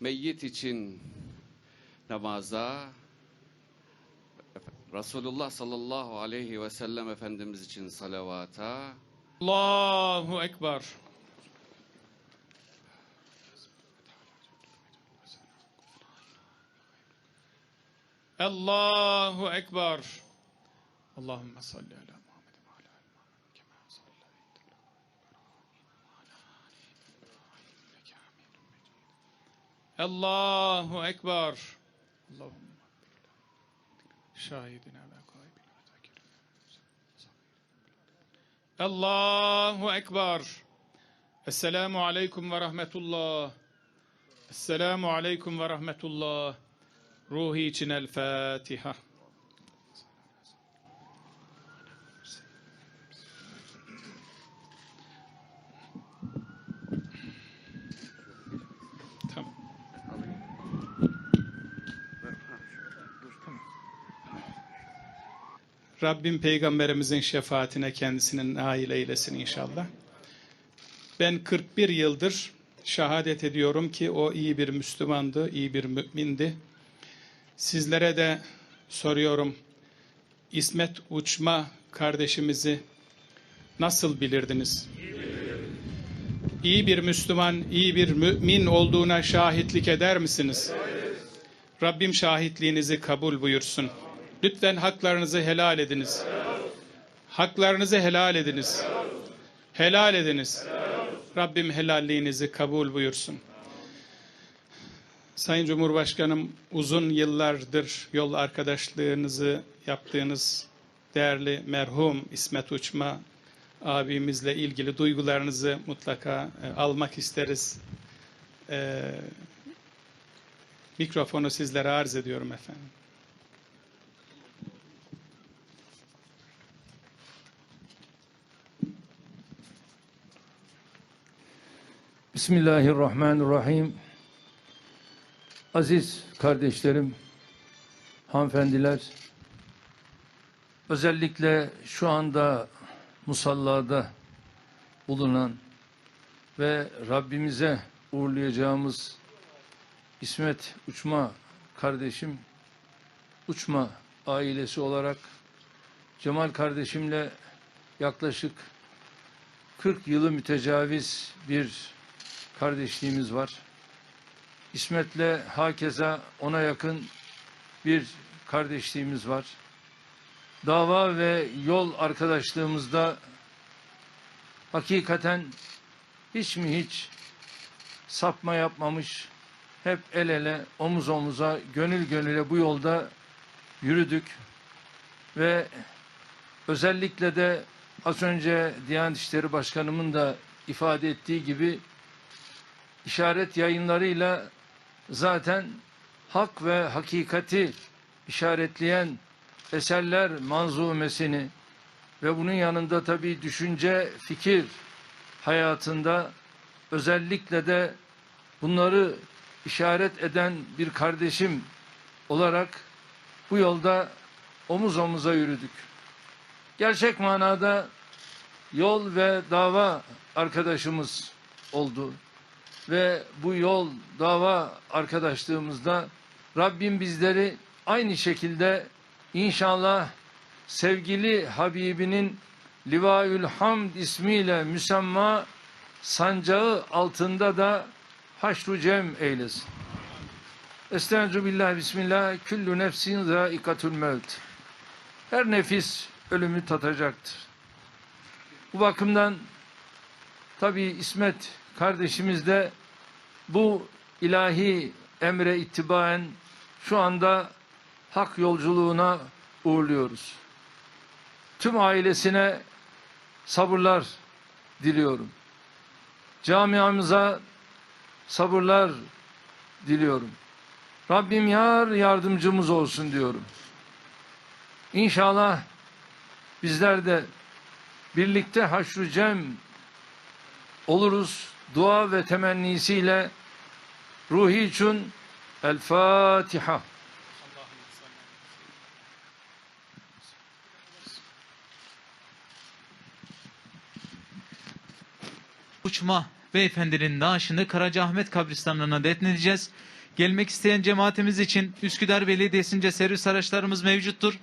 meyyit için namaza, Resulullah sallallahu aleyhi ve sellem Efendimiz için salavata, Allahu Ekber. Allahu Ekber. Allahümme salli ala Mecid. Allahu Ekber. Allahümme şahidina ve gaybina ve zakirina Allahu Ekber. Esselamu Aleyküm ve Rahmetullah. Esselamu Aleyküm ve Rahmetullah. Ruhi için El Fatiha. Tamam. Rabbim peygamberimizin şefaatine kendisinin nail eylesin inşallah. Ben 41 yıldır şehadet ediyorum ki o iyi bir Müslümandı, iyi bir mümindi. Sizlere de soruyorum. İsmet Uçma kardeşimizi nasıl bilirdiniz? İyi bir Müslüman, iyi bir mümin olduğuna şahitlik eder misiniz? Rabbim şahitliğinizi kabul buyursun. Lütfen haklarınızı helal ediniz. Haklarınızı helal ediniz. Helal ediniz. Rabbim helalliğinizi kabul buyursun. Sayın Cumhurbaşkanım uzun yıllardır yol arkadaşlığınızı yaptığınız değerli merhum İsmet Uçma abimizle ilgili duygularınızı mutlaka e, almak isteriz. E, mikrofonu sizlere arz ediyorum efendim. Bismillahirrahmanirrahim. Aziz kardeşlerim, hanımefendiler, özellikle şu anda musallada bulunan ve Rabbimize uğurlayacağımız İsmet Uçma kardeşim, Uçma ailesi olarak Cemal kardeşimle yaklaşık 40 yılı mütecaviz bir kardeşliğimiz var. İsmet'le hakeza ona yakın bir kardeşliğimiz var. Dava ve yol arkadaşlığımızda hakikaten hiç mi hiç sapma yapmamış, hep el ele, omuz omuza, gönül gönüle bu yolda yürüdük ve özellikle de az önce Diyanet İşleri Başkanımın da ifade ettiği gibi işaret yayınlarıyla zaten hak ve hakikati işaretleyen eserler manzumesini ve bunun yanında tabii düşünce, fikir hayatında özellikle de bunları işaret eden bir kardeşim olarak bu yolda omuz omuza yürüdük. Gerçek manada yol ve dava arkadaşımız oldu ve bu yol dava arkadaşlığımızda Rabbim bizleri aynı şekilde inşallah sevgili Habibinin Livaül Hamd ismiyle müsemma sancağı altında da haşru cem eylesin. Estaizu billah bismillah küllü nefsin zâikatul mevt. Her nefis ölümü tatacaktır. Bu bakımdan tabi İsmet kardeşimiz de bu ilahi emre ittibaen şu anda hak yolculuğuna uğurluyoruz. Tüm ailesine sabırlar diliyorum. Camiamıza sabırlar diliyorum. Rabbim yar yardımcımız olsun diyorum. İnşallah bizler de birlikte haşru cem oluruz. Dua ve temennisiyle ruhi için El Fatiha. uçma beyefendinin naaşını Karacaahmet kabristanlığına defnedeceğiz. Gelmek isteyen cemaatimiz için Üsküdar Belediyesi'nce servis araçlarımız mevcuttur.